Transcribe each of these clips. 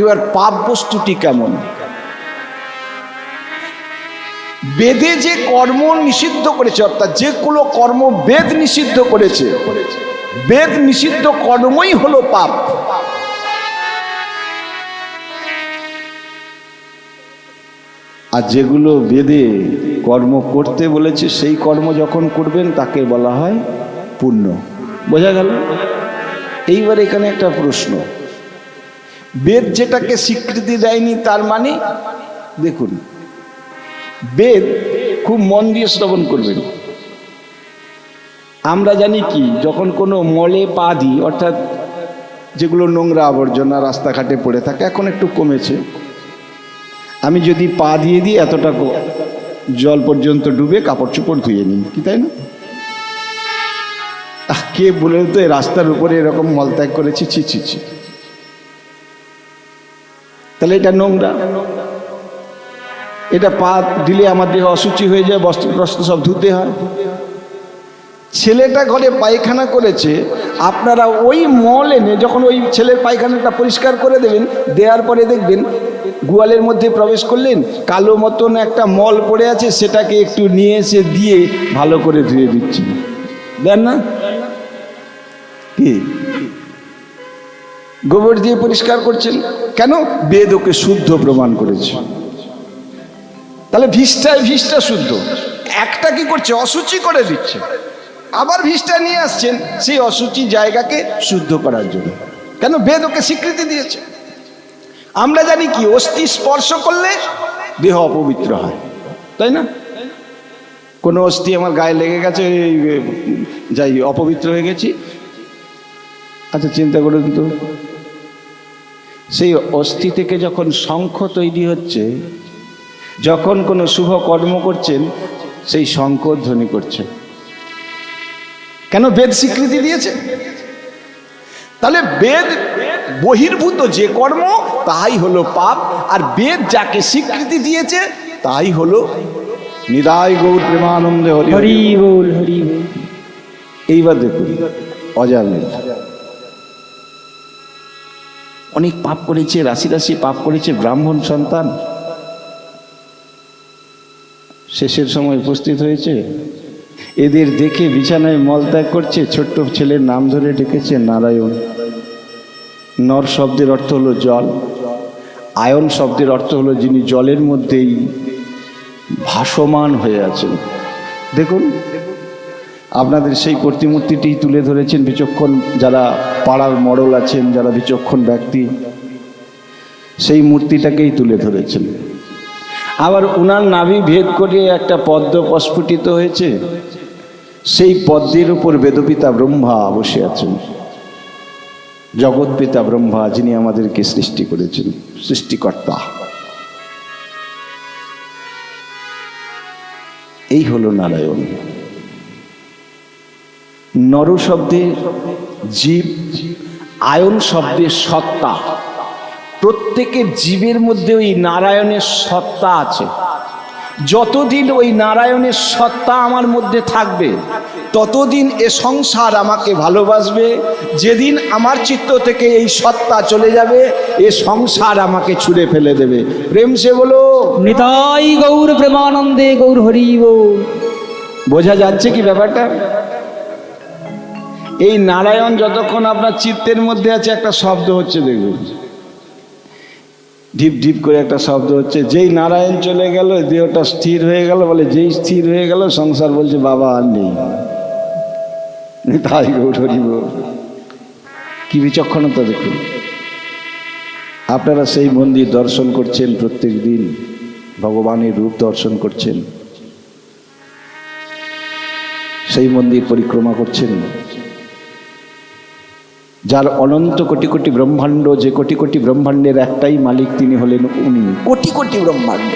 এবার পাপ বস্তুটি কেমন? বেদে যে কর্ম নিষিদ্ধ করেছে, অর্থাৎ যেগুলো কর্ম বেদ নিষিদ্ধ করেছে, বেদ নিষিদ্ধ কর্মই হলো পাপ। আর যেগুলো বেদে কর্ম করতে বলেছে, সেই কর্ম যখন করবেন, তাকে বলা হয় পুণ্য। বোঝা গেল? এইবার এখানে একটা প্রশ্ন। বেদ যেটাকে স্বীকৃতি দেয়নি, তার মানে দেখুন, বেদ খুব মন দিয়ে শ্রবণ করবেন। আমরা জানি কি, যখন কোনো মলে পা দিই, অর্থাৎ যেগুলো নোংরা আবর্জনা রাস্তাঘাটে পড়ে থাকে, এখন একটু কমেছে। আমি যদি পা দিয়ে দিই, এতটা জল পর্যন্ত ডুবে কাপড় চোপড় ধুয়ে নিই, কি তাই না? কে বলে তো রাস্তার উপরে এরকম মলত্যাগ করেছি, ছি ছি ছি। তাহলে এটা নোংরা। এটা পা দিলে আমার দেহ অসুচি হয়ে যায়, বস্ত্র টস্ত্র সব ধুতে হয়। ছেলেটা ঘরে পায়খানা করেছে, আপনারা ওই মল এনে যখন ওই ছেলের পায়খানাটা পরিষ্কার করে দেবেন, দেওয়ার পরে দেখবেন গোয়ালের মধ্যে প্রবেশ করলেন, কালো মতন একটা মল পড়ে আছে, সেটাকে একটু নিয়ে এসে দিয়ে ভালো করে ধুয়ে দিচ্ছেন। দেন না? কি? গোবর দিয়ে পরিষ্কার করছেন। কেন? বেদ ওকে শুদ্ধ প্রমাণ করেছে। তাহলে ভিষ্টায় ভিষ্টা শুদ্ধ। একটা কি করছে? অসুচি করে দিচ্ছে। আবার ভিষ্টা নিয়ে আসছেন, সেই অসুচি জায়গাকে শুদ্ধ করার জন্য। কেন? বেদ ওকে স্বীকৃতি দিয়েছে। আমরা জানি কি, অস্থি স্পর্শ করলে দেহ অপবিত্র হয়। তাই না? কোনো অস্থি আমার গায়ে লেগে গেছে যাই, অপবিত্র হয়ে গেছি। আচ্ছা চিন্তা করুন তো। সেই অস্থি থেকে যখন শঙ্খ তৈরি হচ্ছে যখন কোনো শুভ কর্ম করছেন সেই শঙ্খ ধ্বনি করছে। কেন বেদ স্বীকৃতি দিয়েছে? তাহলে বেদ বহির্ভূত যে কর্ম তাই হলো পাপ আর বেদ যাকে স্বীকৃতি দিয়েছে তাই হলো নিদায় গৌর প্রেমানন্দে হরি হরি। হরি বল হরি বল। এইবার দেখুন অজামিল অনেক পাপ করেছে, রাশি রাশি পাপ করেছে, ব্রাহ্মণ সন্তান। শেষের সময় উপস্থিত হয়েছে। এদের দেখে বিছানায় মলত্যাগ করছে, ছোট্ট ছেলের নাম ধরে ডেকেছে নারায়ণ। নর শব্দের অর্থ হলো জল। আয়ন শব্দের অর্থ হলো যিনি জলের মধ্যেই ভাসমান হয়ে আছেন। দেখুন, আপনাদের সেই প্রতিমূর্তিটি তুলে ধরেছেন বিচক্ষণ যারা পাড়ার মডল আছেন, যারা বিচক্ষণ ব্যক্তি, সেই মূর্তিটাকেই তুলে ধরেছেন। আবার উনার নাভি ভেদ করে একটা পদ্ম প্রস্ফুটিত হয়েছে, সেই পদ্মের উপর বেদপিতা ব্রহ্মা বসে আছেন। জগৎপিতা ব্রহ্মা, যিনি আমাদেরকে সৃষ্টি করেছেন, সৃষ্টিকর্তা। এই হলো নারায়ণ। নর শব্দে জীব আয়ন শব্দে সত্তা। প্রত্যেকের জীবের মধ্যে ওই নারায়ণের সত্তা আছে। যতদিন ওই নারায়ণের সত্তা আমার মধ্যে থাকবে ততদিন এ সংসার আমাকে ভালোবাসবে। যেদিন আমার চিত্ত থেকে এই সত্তা চলে যাবে এ সংসার আমাকে ছুঁড়ে ফেলে দেবে। প্রেম সে বলো। নিতাই গৌর প্রেমানন্দে গৌর হরি বোঝা যাচ্ছে কি ব্যাপারটা? এই নারায়ণ যতক্ষণ আপনার চিত্তের মধ্যে আছে, একটা শব্দ হচ্ছে, দেখুন। ঢিপ ঢিপ করে একটা শব্দ হচ্ছে, যেই নারায়ণ চলে গেল, দেহটা স্থির হয়ে গেল, বলে যেই স্থির হয়ে গেল, সংসার বলছে, বাবা, আর নেই। তাই গৌরিব কি বিচক্ষণতা, দেখুন। আপনারা সেই মন্দির দর্শন করছেন প্রত্যেক দিন, ভগবানের রূপ দর্শন করছেন। সেই মন্দির পরিক্রমা করছেন। যার অনন্ত কোটি কোটি ব্রহ্মাণ্ড যে কোটি কোটি ব্রহ্মাণ্ডের একটাই মালিক তিনি হলেন উনি। কোটি কোটি ব্রহ্মাণ্ড।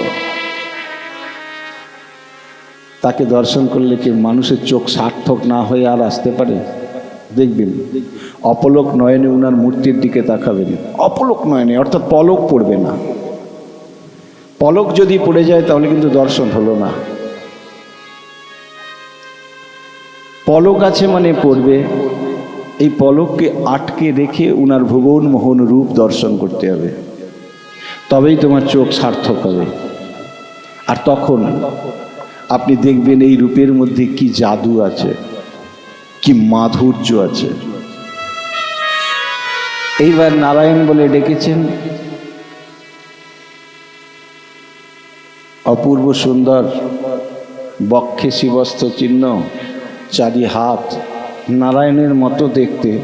তাকে দর্শন করলে কি মানুষের চোখ সার্থক না হয়ে আর আসতে পারে? দেখবেন অপলক নয়নে উনার মূর্তির দিকে তাকাবেন। অপলক নয়নে অর্থাৎ পলক পড়বে না। পলক যদি পড়ে যায় তাহলে কিন্তু দর্শন হলো না। পলক আছে মানে পড়বে এই পলককে আটকে রেখে উনার ভুবন মোহন রূপ দর্শন করতে হবে। তবেই তোমার চোখ সার্থক হবে। আর তখন আপনি দেখবেন এই রূপের মধ্যে কি জাদু আছে, কি মাধুর্য আছে। এইবার নারায়ণ বলে ডেকেছেন, অপূর্ব সুন্দর বক্ষে শিবস্ত চিহ্ন, চারি হাত নারায়ণের মতো দেখতে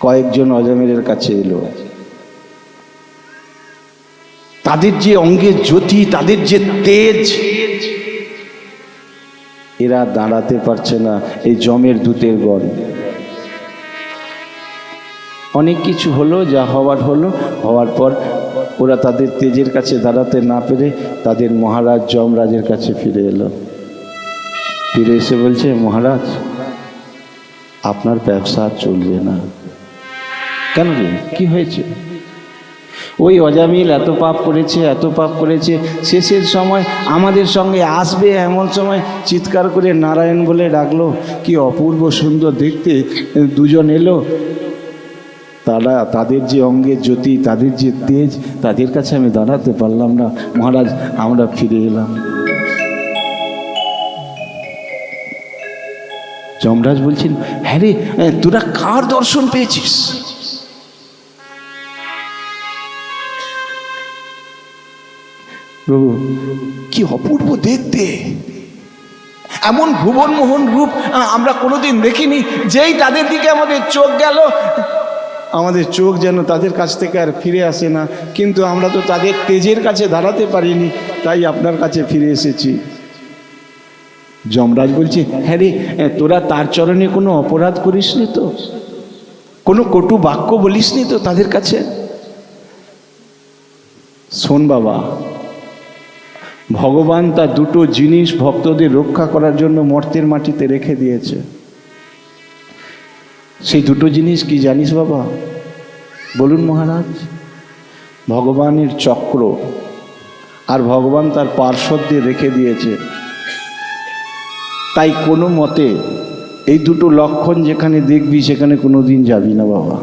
কয়েকজন অজমেরের কাছে এলো। তাদের যে অঙ্গের জ্যোতি, তাদের যে তেজ, এরা দাঁড়াতে পারছে না এই জমের দূতের গণ অনেক কিছু হলো, যা হওয়ার হলো, হওয়ার পর ওরা তাদের তেজের কাছে দাঁড়াতে না পেরে তাদের মহারাজ যমরাজের কাছে ফিরে এলো। ফিরে এসে বলছে, মহারাজ আপনার ব্যবসা চলবে না। কেন রে? কি হয়েছে? ওই অজামিল এত পাপ করেছে, এত পাপ করেছে, শেষের সময় আমাদের সঙ্গে আসবে এমন সময় চিৎকার করে নারায়ণ বলে ডাকলো, কি অপূর্ব সুন্দর দেখতে দুজন এলো। তারা, তাদের যে অঙ্গের জ্যোতি, তাদের যে তেজ, তাদের কাছে আমি দাঁড়াতে পারলাম না। মহারাজ, আমরা ফিরে এলাম। যমরাজ বলছেন হ্যাঁ রে তোরা কার দর্শন পেয়েছিস? প্রভু, কি অপূর্ব দেখতে। এমন ভুবন মোহন রূপ আমরা কোনোদিন দেখিনি, যেই তাদের দিকে আমাদের চোখ গেল। আমাদের চোখ যেন তাদের কাছ থেকে আর ফিরে আসে না, কিন্তু আমরা তো তাদের তেজের কাছে দাঁড়াতে পারিনি, তাই আপনার কাছে ফিরে এসেছি। যমরাজ বলছে হ্যাঁ রে তোরা তার চরণে কোনো অপরাধ করিসনি তো? কোনো কটু বাক্য বলিসনি তো তাদের কাছে? শোন বাবা, ভগবান তার দুটো জিনিস ভক্তদের রক্ষা করার জন্য মর্তের মাটিতে রেখে দিয়েছে। সেই দুটো জিনিস কি জানিস বাবা? বলুন মহারাজ, ভগবানের চক্র আর ভগবান তার পার্শ্বদের রেখে দিয়েছে। তাই কোনো মতে এই দুটো লক্ষণ যেখানে দেখবি সেখানে কোনো দিন যাবি না বাবা।